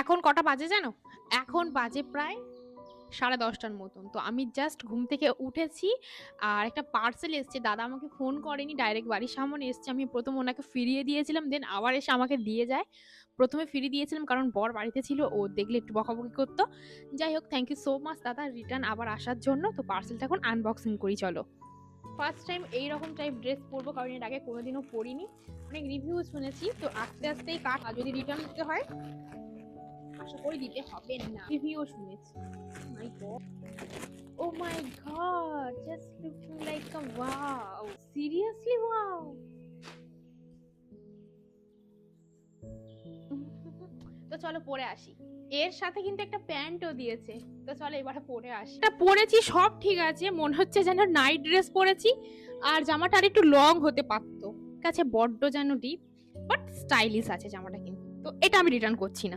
এখন কটা বাজে জানো? এখন বাজে প্রায় সাড়ে দশটার মতন। তো আমি জাস্ট ঘুম থেকে উঠেছি আর একটা পার্সেল এসছে। দাদা আমাকে ফোন করেনি ডাইরেক্ট বাড়ির সামনে এসছে। আমি প্রথম ওনাকে ফিরিয়ে দিয়েছিলাম দেন আবার এসে আমাকে দিয়ে যায়। প্রথমে ফিরিয়ে দিয়েছিলাম কারণ বর বাড়িতে ছিল, ও দেখলে একটু বকাবকি করতো। যাই হোক থ্যাংক ইউ সো মাচ দাদা। রিটার্ন আবার আসার জন্য। তো পার্সেলটা এখন আনবক্সিং করি, চলো। ফার্স্ট টাইম এইরকম টাইপ ড্রেস পরবো, কারণ এর আগে কোনোদিনও পরিনি। অনেক রিভিউ শুনেছি, তো আস্তে আস্তেই কাট আর যদি রিটার্ন দিতে হয় আশা করি দিতে হবে না। রিভিউ শুনেছি। My god oh my god just looking like a wow seriously wow তো চলো পরে আসি। এর সাথে কিন্তু একটা প্যান্টও দিয়েছে। তো চলো এবারে পরে আসি। এটা পরেছি সব ঠিক আছে। মনে হচ্ছে যেন নাইট ড্রেস পরেছি। আর জামাটা আর একটু লং হতে পারতো। কাছে বড্ড যেন ডিপ বাট স্টাইলিশ আছে জামাটা কিন্তু। তো এটা আমি রিটার্ন করছি না।